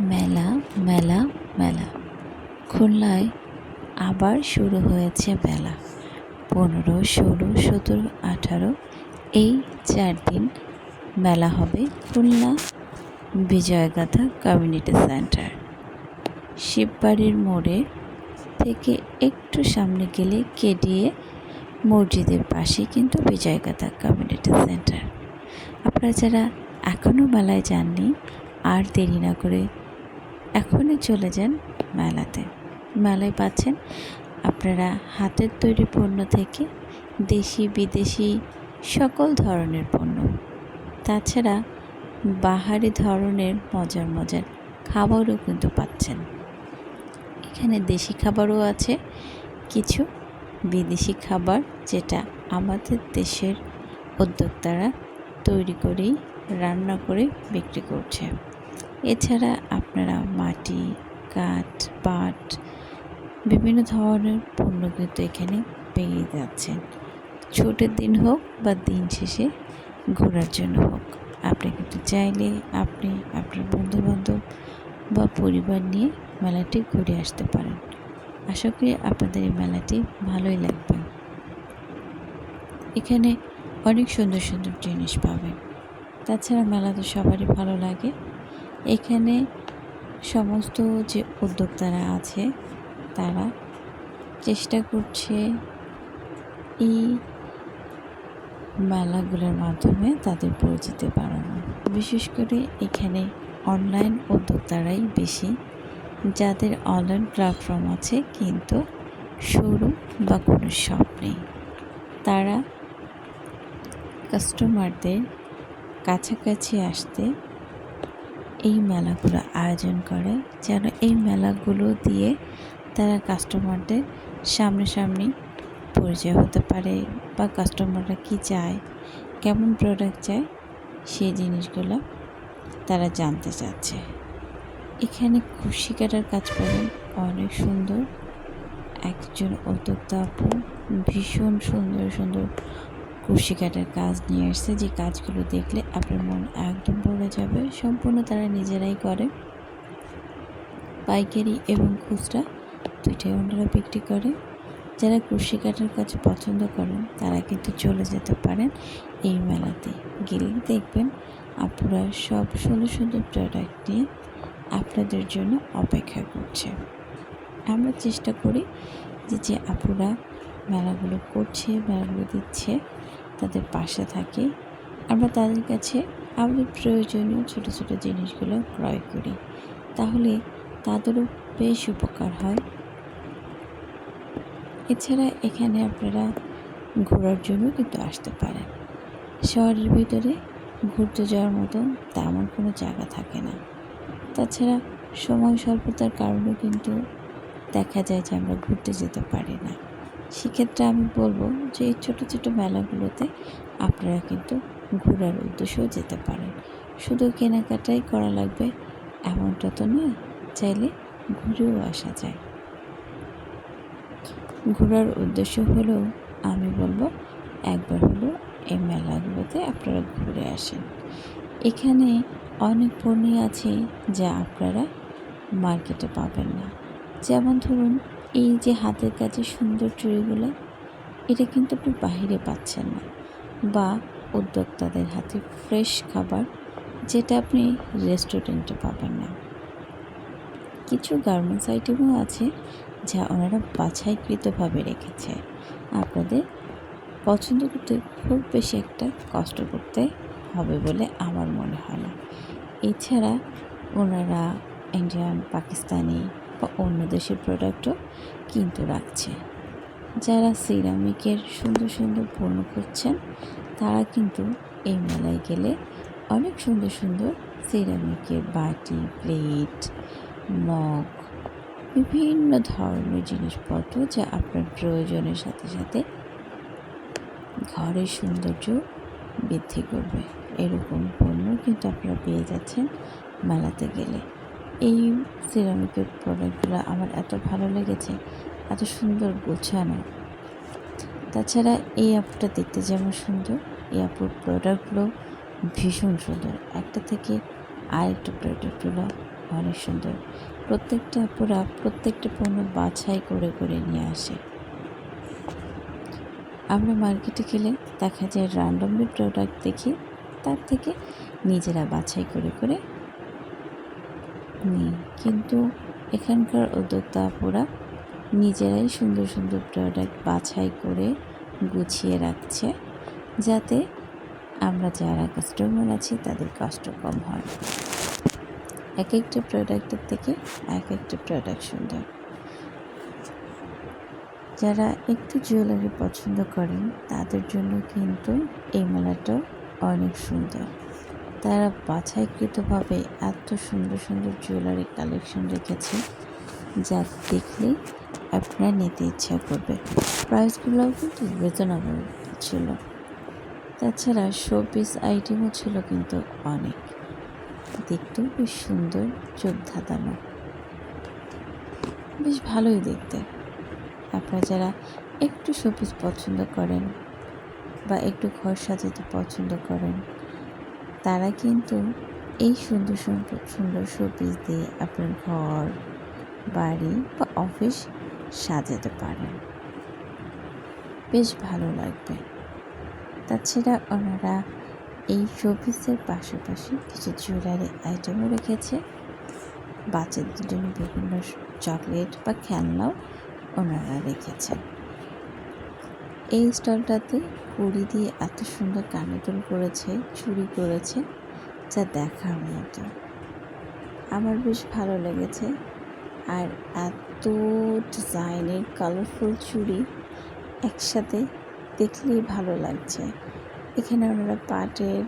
মেলা মেলা মেলা। খুলনায় আবার শুরু হয়েছে মেলা। পনেরো, ষোলো, সতেরো, আঠারো, এই চার দিন মেলা হবে খুলনা বিজয়গাথা কমিউনিটি সেন্টার। শিববাড়ির মোড়ে থেকে একটু সামনে গেলে কেডিএ মসজিদের পাশে কিন্তু বিজয়গাথা কমিউনিটি সেন্টার। আপনারা যারা এখনও মেলায় যাননি, আর দেরি না করে এখনই চলে যান মেলাতে। মেলায় পাচ্ছেন আপনারা হাতের তৈরি পণ্য থেকে দেশি, বিদেশি সকল ধরনের পণ্য। তাছাড়া বাহারি ধরনের মজার মজার খাবারও কিন্তু পাচ্ছেন। এখানে দেশি খাবারও আছে, কিছু বিদেশি খাবার যেটা আমাদের দেশের উদ্যোক্তারা তৈরি করেই, রান্না করে বিক্রি করছে। এছাড়া আপনারা মাটি, কাঠ, পাট, বিভিন্ন ধরনের পণ্য কিন্তু এখানে পেয়ে যাচ্ছেন। ছুটির দিন হোক বা দিন শেষে ঘোরার জন্য হোক, আপনি কিন্তু চাইলে আপনি আপনার বন্ধুবান্ধব বা পরিবার নিয়ে মেলাটি ঘুরে আসতে পারেন। আশা করি আপনাদের এই মেলাটি ভালোই লাগবে। এখানে অনেক সুন্দর সুন্দর জিনিস পাবেন। তাছাড়া মেলা তো সবারই ভালো লাগে। এখানে সমস্ত যে উদ্যোক্তারা আছে, তারা চেষ্টা করছে এই মেলাগুলোর মাধ্যমে তাদের পরিচিতি বাড়ানো। বিশেষ করে এখানে অনলাইন উদ্যোক্তারাই বেশি। যাদের অনলাইন প্ল্যাটফর্ম আছে কিন্তু শোরুম বা কোনো শপ নেই। তারা কাস্টমারদের কাছাকাছি আসতে এই মেলাগুলো আয়োজন করে, যেন এই মেলাগুলো দিয়ে তারা কাস্টমারদের সামনাসামনি পরিচয় হতে পারে বা কাস্টমাররা কী চায়, কেমন প্রোডাক্ট চায়, সেই জিনিসগুলো তারা জানতে চাচ্ছে। এখানে খুশি কাটার কাজ পাবেন অনেক সুন্দর। একজন উদ্যোক্তা আপু ভীষণ সুন্দর সুন্দর কুশি কাটার কাজ নিয়ে আসছে যে কাজগুলো দেখলে আপনার মন একদম ভরে যাবে। সম্পূর্ণ তারা নিজেরাই করে। পাইকারি এবং খুচরা দুইটাই ওনারা বিক্রি করে। যারা কুশি কাটার কাজ পছন্দ করেন, তারা কিন্তু চলে যেতে পারেন এই মেলাতে। গেলেই দেখবেন আপুরা সব সুন্দর সুন্দর প্রোডাক্ট নিয়ে আপনাদের জন্য অপেক্ষা করছে। আমরা চেষ্টা করি যে যে আপুরা মেলাগুলো করছে, মেলাগুলো দিচ্ছে তাদের পাশে থাকি। আমরা তাদের কাছে আমাদের প্রয়োজনীয় ছোট ছোট জিনিসগুলো ক্রয় করি। তাহলে তাদেরও বেশ উপকার হয়। এছাড়া এখানে আপনারা ঘোরার জন্য কিন্তু আসতে পারেন। শহরের ভিতরে ঘুরতে যাওয়ার মতো তেমন কোনো জায়গা থাকে না। তাছাড়া সময় স্বল্পতার কারণেও কিন্তু দেখা যায় যে আমরা ঘুরতে যেতে পারি না। সেক্ষেত্রে আমি বলব যে এই ছোটো ছোটো মেলাগুলোতে আপনারা কিন্তু ঘোরার উদ্দেশ্যেও যেতে পারেন। শুধু কেনাকাটাই করা লাগবে এমনটা তো নয়, চাইলে ঘুরেও আসা যায়। ঘোরার উদ্দেশ্য হলেও আমি বলব একবার হলো এই মেলাগুলোতে আপনারা ঘুরে আসেন। এখানে অনেক পণ্যই আছে যা আপনারা মার্কেটে পাবেন না। যেমন ধরুন এই যে হাতের কাছে সুন্দর চুড়িগুলো, এটা কিন্তু আপনি বাহিরে পাচ্ছেন না। বা উদ্যোক্তাদের হাতে ফ্রেশ খাবার যেটা আপনি রেস্টুরেন্টে পাবেন না। কিছু গার্মেন্টস আইটেমও আছে যা ওনারা বাছাইকৃতভাবে রেখেছে। আপনাদের পছন্দ করতে খুব বেশি একটা কষ্ট করতে হবে বলে আমার মনে হয় না। এছাড়া ওনারা ইন্ডিয়ান পাকিস্তানি বা অন্য দেশের প্রোডাক্টও কিন্তু রাখছে। যারা সিরামিকের সুন্দর সুন্দর পণ্য করছেন তারা কিন্তু এই মেলায় গেলে অনেক সুন্দর সুন্দর সিরামিকের বাটি প্লেট মগ, বিভিন্ন ধরনের জিনিসপত্র যা আপনার প্রয়োজনের সাথে সাথে ঘরের সৌন্দর্য বৃদ্ধি করবে। এরকম পণ্য কিন্তু আপনারা পেয়ে যাচ্ছেন মেলাতে গেলে। এই সিরামিকের প্রোডাক্টগুলো আমার এত ভালো লেগেছে, এত সুন্দর গোছানো তাছাড়া এই অ্যাপটা দেখতে যেমন সুন্দর, এই অ্যাপের প্রোডাক্টগুলো ভীষণ সুন্দর। একটা থেকে আরেকটা প্রোডাক্টগুলো অনেক সুন্দর। প্রত্যেকটা অ্যাপরা প্রত্যেকটা পণ্য বাছাই করে করে নিয়ে আসে। আমরা মার্কেটে গেলে দেখা যায় র্যান্ডমলি প্রোডাক্ট দেখি, তার থেকে নিজেরা বাছাই করে করে নিই। কিন্তু এখানকার উদ্যোক্তা নিজেরাই সুন্দর সুন্দর প্রোডাক্ট বাছাই করে গুছিয়ে রাখছে যাতে আমরা যারা কাস্টমার আছি, তাদের কষ্ট কম হয়। এক একটা প্রোডাক্টের থেকে এক একটা প্রোডাক্ট সুন্দর। যারা একটু জুয়েলারি পছন্দ করেন, তাদের জন্য কিন্তু এই মেলাটাও অনেক সুন্দর। তারা বাছাইকৃতভাবে এত সুন্দর সুন্দর জুয়েলারি কালেকশন রেখেছে, যা দেখলেই আপনার নিতে ইচ্ছা করবে। প্রাইসগুলোও কিন্তু রিজনেবল ছিল। তাছাড়া শো পিস আইটেমও ছিল কিন্তু অনেক। দেখতেও বেশ সুন্দর চোখ ধাঁধানো বেশ ভালোই দেখতে। আপনারা যারা একটু শোপিস পছন্দ করেন বা একটু ঘর সাজাতে পছন্দ করেন তারা কিন্তু এই সুন্দর সুন্দর সুন্দর শোপিস দিয়ে আপনার ঘর, বাড়ি বা অফিস সাজাতে পারেন। বেশ ভালো লাগবে। তাছাড়া ওনারা এই শোপিসের পাশাপাশি কিছু জুয়েলারি আইটেমও রেখেছে। বাচ্চাদের জন্য বিভিন্ন চকলেট বা খেলনাও ওনারা রেখেছেন। এই স্টলটাতে কুড়ি দিয়ে এত সুন্দর কানেদুল করেছে, চুরি করেছে, যা দেখার মতো। আমার বেশ ভালো লেগেছে। আর এত ডিজাইনের কালারফুল চুড়ি একসাথে দেখলেই ভালো লাগছে। এখানে ওনারা পাটের,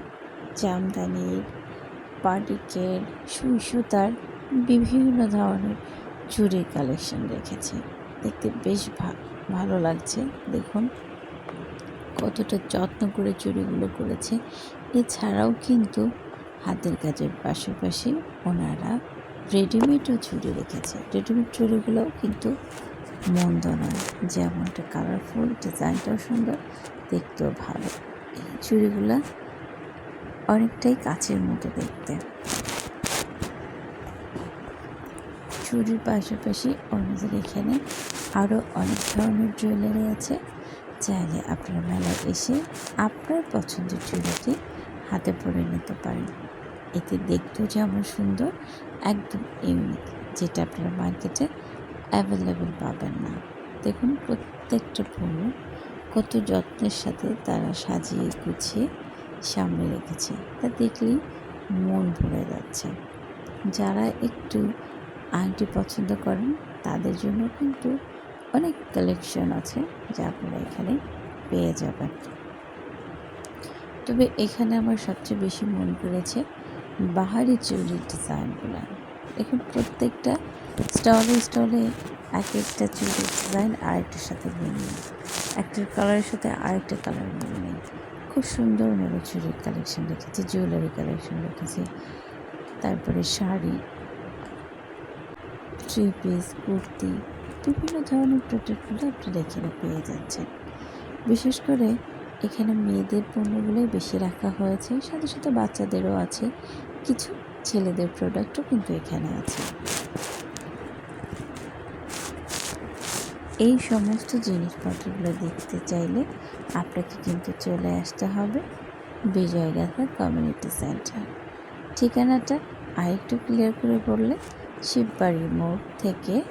জামদানির, পাটিকের সুই সুতার বিভিন্ন ধরনের চুড়ির কালেকশন রেখেছে। দেখতে বেশ ভালো। লাগছে, দেখুন। কতটা যত্ন করে চুড়িগুলো করেছে। এছাড়াও কিন্তু হাতের কাজের পাশাপাশি ওনারা রেডিমেডও চুড়ি রেখেছে। রেডিমেড চুড়িগুলোও কিন্তু মন্দ নয়, যেমনটা কালারফুল ডিজাইনটাও সুন্দর, দেখতেও ভালো। এই চুড়িগুলো অনেকটাই কাচের মতো দেখতে। চুরির পাশাপাশি ওনাদের এখানে আরও অনেক ধরনের জুয়েলারি আছে। চাইলে আপনার মেলায় এসে আপনার পছন্দের চুড়িটি হাতে পরে নিতে পারেন। এতে দেখতেও যেমন সুন্দর, একদম ইউনিক যেটা আপনারা মার্কেটে অ্যাভেলেবেল পাবেন না। দেখুন প্রত্যেকটা পণ্য কত যত্নের সাথে তারা সাজিয়ে গুছিয়ে সামনে রেখেছে। তা দেখলেই মন ভরে যাচ্ছে। যারা একটু আংটি পছন্দ করেন, তাদের জন্য কিন্তু অনেক কালেকশন আছে যা আপনারা এখানে পেয়ে যাবেন। তবে এখানে আমার সবচেয়ে বেশি মন করেছে বাহারি চুরির ডিজাইনগুলো। এখন প্রত্যেকটা স্টলে স্টলে এক একটা চুরির ডিজাইন আরেকটার সাথে মিল নেই একটার কালারের সাথে আরেকটা কালার মিল নেই খুব সুন্দর ওনারা চুরির কালেকশন রেখেছে জুয়েলারি কালেকশন রেখেছে তারপরে শাড়ি থ্রি পিস কুর্তি, বিভিন্ন ধরনের প্রোডাক্টগুলো আপনারা এখানে পেয়ে যাচ্ছেন। বিশেষ করে এখানে মেয়েদের পণ্যগুলোই বেশি রাখা হয়েছে, সাথে সাথে বাচ্চাদেরও আছে, কিছু ছেলেদের প্রোডাক্টও কিন্তু এখানে আছে। এই সমস্ত জিনিসপত্রগুলো দেখতে চাইলে আপনাকে কিন্তু চলে আসতে হবে বিজয়গাথা কমিউনিটি সেন্টার। ঠিকানাটা আরেকটু ক্লিয়ার করে বললে শিববাড়ির মোড় থেকে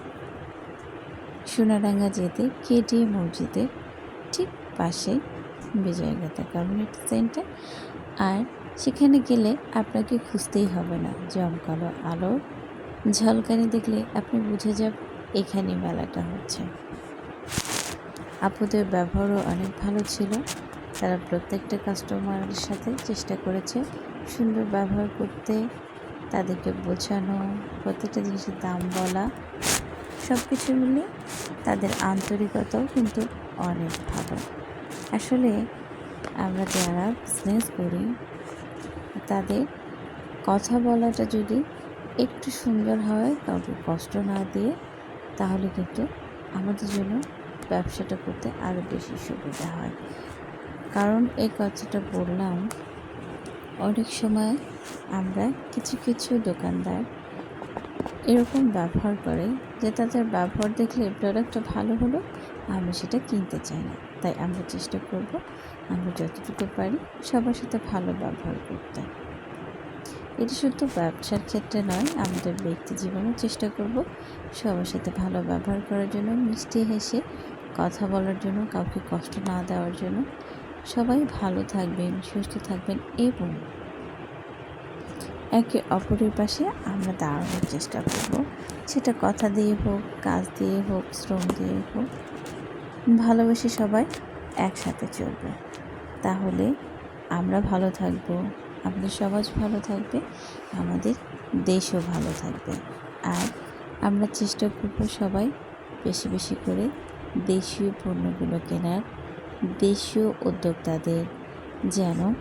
সোনাডাঙ্গা যেতে কেটি মসজিদের ঠিক পাশে বিজয়গাথা কমিউনিটি সেন্টার। আর সেখানে গেলে আপনাকে খুঁজতেই হবে না। জমকালো আলো, ঝলকানি দেখলে আপনি বুঝে যাব এখানে মেলাটা হচ্ছে। আপুদের ব্যবহারও অনেক ভালো ছিল। তারা প্রত্যেকটা কাস্টমারের সাথে চেষ্টা করেছে সুন্দর ব্যবহার করতে। তাদেরকে বোঝানো, প্রত্যেকটা জিনিসের দাম বলা সব কিছু মিলে তাদের আন্তরিকতাও কিন্তু অনেক ভালো। আসলে আমরা যারা বিজনেস করি, তাদের কথা বলাটা যদি একটু সুন্দর হয়, কাউকে কষ্ট না দিয়ে, তাহলে কিন্তু আমাদের জন্য ব্যবসাটা করতে আরও বেশি সুবিধা হয়। কারণ এই কথাটা বললাম অনেক সময় আমরা কিছু কিছু দোকানদার এরকম ব্যবহার করে যে তাদের ব্যবহার দেখলে প্রোডাক্টটা ভালো হলো, আমি সেটা কিনতে চাই না। তাই আমরা চেষ্টা করব, আমরা যতটুকু পারি সবার সাথে ভালো ব্যবহার করতে। এটি শুধু ব্যবসার ক্ষেত্রে নয়, আমাদের ব্যক্তি জীবনেও চেষ্টা করব সবার সাথে ভালো ব্যবহার করার জন্য, মিষ্টি হেসে কথা বলার জন্য, কাউকে কষ্ট না দেওয়ার জন্য। সবাই ভালো থাকবেন, সুস্থ থাকবেন এবং একে অপরের পাশে আমরা দাঁড়ানোর চেষ্টা করব। সেটা কথা দিয়ে হোক, কাজ দিয়ে হোক, শ্রম দিয়ে হোক, ভালোবেসে সবাই একসাথে চলবে। তাহলে আমরা ভালো থাকব, আমাদের সমাজ ভালো থাকবে, আমাদের দেশও ভালো থাকবে। আর আমরা চেষ্টা করব সবাই বেশি বেশি করে দেশীয় পণ্যগুলো কেনার দেশীয় উদ্যোক্তাদের যেন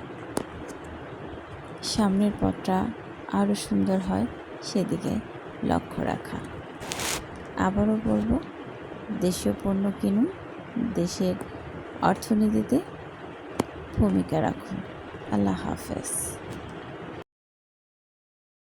সামনের পথটা আরও সুন্দর হয়, সেদিকে লক্ষ্য রাখা। আবারও বলব, দেশীয় পণ্য কিনুন, দেশের অর্থনীতিতে ভূমিকা রাখুন। আল্লাহ হাফেজ।